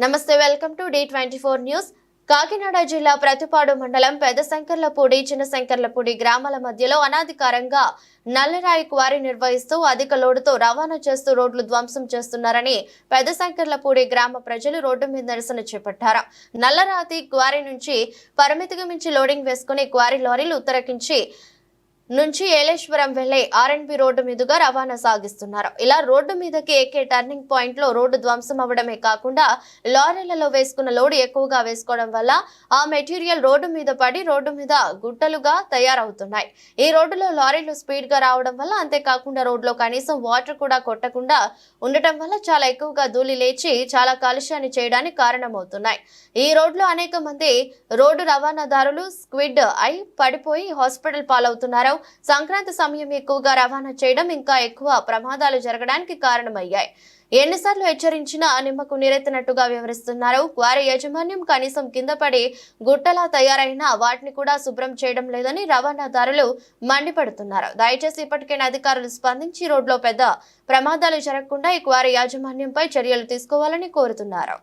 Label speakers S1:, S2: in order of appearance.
S1: నమస్తే welcome to the twenty four news. Kakinada జిల్లా ప్రతిపాడు మండలం పెద్ద శంకర్లపూడి చిన్న శంకర్లపూడి గ్రామాల మధ్యలో అనాధికారంగా నల్లరాయి క్వారీ నిర్వహిస్తూ అధిక లోడుతో రవాణా చేస్తూ రోడ్లు ధ్వంసం చేస్తున్నారని పెద్ద శంకర్లపూడి గ్రామ ప్రజలు రోడ్డు మీద నిరసన చేపట్టారు. నల్లరాతి క్వారీ నుంచి పరిమితికి మించి లోడింగ్ వేసుకుని క్వారీ లారీలు ఉత్తరకించి నుంచి ఏలేశ్వరం వెళ్ళే ఆర్ఎన్బి రోడ్డు మీదుగా రవాణా సాగిస్తున్నారు. ఇలా రోడ్డు మీదకి ఎక్కే టర్నింగ్ పాయింట్లో రోడ్డు ధ్వంసం అవడమే కాకుండా లారీలలో వేసుకున్న లోడ్ ఎక్కువగా వేసుకోవడం వల్ల ఆ మెటీరియల్ రోడ్డు మీద పడి రోడ్డు మీద గుట్టలుగా తయారవుతున్నాయి. ఈ రోడ్డులో లారీలు స్పీడ్గా రావడం వల్ల అంతేకాకుండా రోడ్లో కనీసం వాటర్ కూడా కొట్టకుండా ఉండటం వల్ల చాలా ఎక్కువగా ధూళి లేచి చాలా కాలుష్యాన్ని చేయడానికి కారణమవుతున్నాయి. ఈ రోడ్లో అనేక మంది రోడ్డు రవాణాదారులు స్క్విడ్ అయి పడిపోయి హాస్పిటల్ పాలవుతున్నారు. సంక్రాంతి సమయం ఎక్కువగా రవాణా చేయడం ఇంకా ఎక్కువ ప్రమాదాలు జరగడానికి కారణమయ్యాయి. ఎన్నిసార్లు హెచ్చరించినా నిమ్మకు నీరెత్తినట్టుగా వివరిస్తున్నారు. వారి యాజమాన్యం కనీసం కింద పడి గుట్టలా తయారైన వాటిని కూడా శుభ్రం చేయడం లేదని రవాణాదారులు మండిపడుతున్నారు. దయచేసి ఇప్పటికైనా అధికారులు స్పందించి రోడ్లో పెద్ద ప్రమాదాలు జరగకుండా ఈ క్వారీ యాజమాన్యంపై చర్యలు తీసుకోవాలని కోరుతున్నారు.